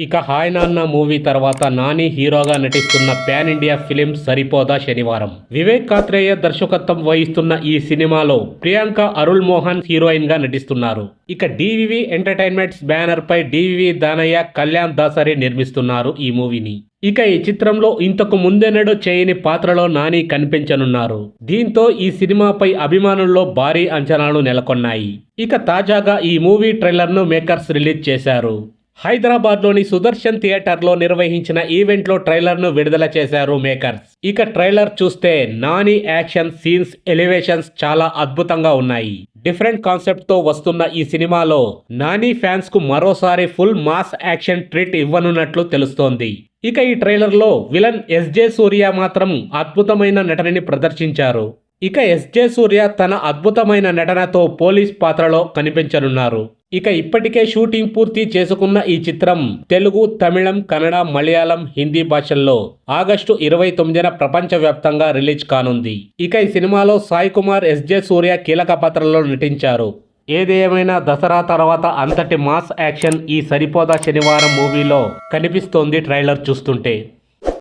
ఇక హాయ్ నాన్న మూవీ తర్వాత నాని హీరోగా నటిస్తున్న పాన్ ఇండియా ఫిలిం సరిపోదా శనివారం. వివేక్ కాత్రేయ దర్శకత్వం వహిస్తున్న ఈ సినిమాలో ప్రియాంక అరుల్ మోహన్ హీరోయిన్గా నటిస్తున్నారు. ఇక డివివి ఎంటర్టైన్మెంట్స్ బ్యానర్ పై డివివి దానయ్య కళ్యాణ్ దాసరి నిర్మిస్తున్నారు ఈ మూవీని. ఇక ఈ చిత్రంలో ఇంతకు ముందెన్నడూ చేయని పాత్రలో నాని కనిపించనున్నారు. దీంతో ఈ సినిమాపై అభిమానుల్లో భారీ అంచనాలు నెలకొన్నాయి. ఇక తాజాగా ఈ మూవీ ట్రైలర్ను మేకర్స్ రిలీజ్ చేశారు. హైదరాబాద్లోని సుదర్శన్ థియేటర్లో నిర్వహించిన ఈవెంట్లో ట్రైలర్ను విడుదల చేశారు మేకర్స్. ఇక ట్రైలర్ చూస్తే నాని యాక్షన్ సీన్స్ ఎలివేషన్స్ చాలా అద్భుతంగా ఉన్నాయి. డిఫరెంట్ కాన్సెప్ట్తో వస్తున్న ఈ సినిమాలో నాని ఫ్యాన్స్కు మరోసారి ఫుల్ మాస్ యాక్షన్ ట్రీట్ ఇవ్వనున్నట్లు తెలుస్తోంది. ఇక ఈ ట్రైలర్లో విలన్ ఎస్జే సూర్య మాత్రం అద్భుతమైన నటనని ప్రదర్శించారు. ఇక ఎస్జే సూర్య తన అద్భుతమైన నటనతో పోలీస్ పాత్రలో కనిపించనున్నారు. ఇక ఇప్పటికే షూటింగ్ పూర్తి చేసుకున్న ఈ చిత్రం తెలుగు తమిళం కన్నడ మలయాళం హిందీ భాషల్లో ఆగస్టు ఇరవై తొమ్మిదిన ప్రపంచవ్యాప్తంగా రిలీజ్ కానుంది. ఇక ఈ సినిమాలో సాయి కుమార్ ఎస్జే సూర్య కీలక పాత్రలో నటించారు. ఏదేమైనా దసరా తర్వాత అంతటి మాస్ యాక్షన్ ఈ సరిపోదా శనివారం మూవీలో కనిపిస్తోంది ట్రైలర్ చూస్తుంటే.